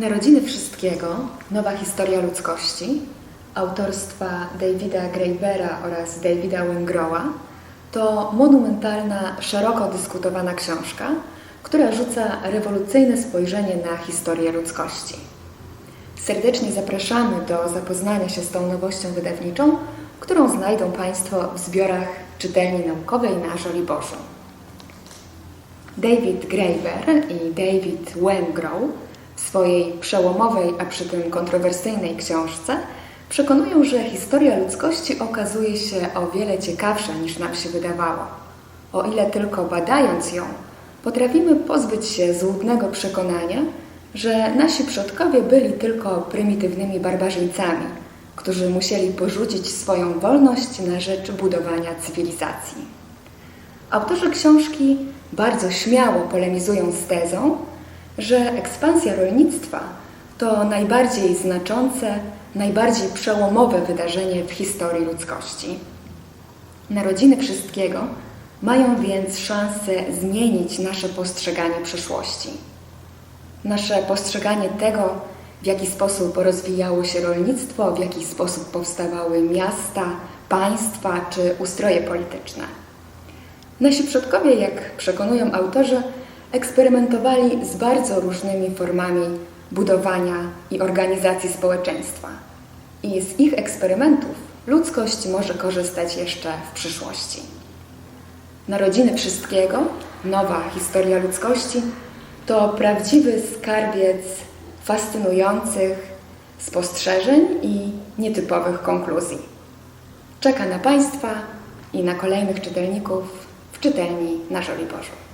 Narodziny Wszystkiego, Nowa Historia Ludzkości, autorstwa Davida Graebera oraz Davida Wingrowa to monumentalna, szeroko dyskutowana książka, która rzuca rewolucyjne spojrzenie na historię ludzkości. Serdecznie zapraszamy do zapoznania się z tą nowością wydawniczą, którą znajdą Państwo w zbiorach czytelni naukowej na Żoliborzu. David Graeber i David Wengrow w swojej przełomowej, a przy tym kontrowersyjnej książce przekonują, że historia ludzkości okazuje się o wiele ciekawsza niż nam się wydawało. O ile tylko badając ją, potrafimy pozbyć się złudnego przekonania, że nasi przodkowie byli tylko prymitywnymi barbarzyńcami, którzy musieli porzucić swoją wolność na rzecz budowania cywilizacji. Autorzy książki bardzo śmiało polemizują z tezą, że ekspansja rolnictwa to najbardziej znaczące, najbardziej przełomowe wydarzenie w historii ludzkości. Narodziny wszystkiego mają więc szansę zmienić nasze postrzeganie przyszłości. Nasze postrzeganie tego, w jaki sposób rozwijało się rolnictwo, w jaki sposób powstawały miasta, państwa czy ustroje polityczne. Nasi przodkowie, jak przekonują autorzy, eksperymentowali z bardzo różnymi formami budowania i organizacji społeczeństwa. I z ich eksperymentów ludzkość może korzystać jeszcze w przyszłości. Narodziny wszystkiego, nowa historia ludzkości to prawdziwy skarbiec fascynujących spostrzeżeń i nietypowych konkluzji. Czeka na Państwa i na kolejnych czytelników w czytelni na Żoliborzu.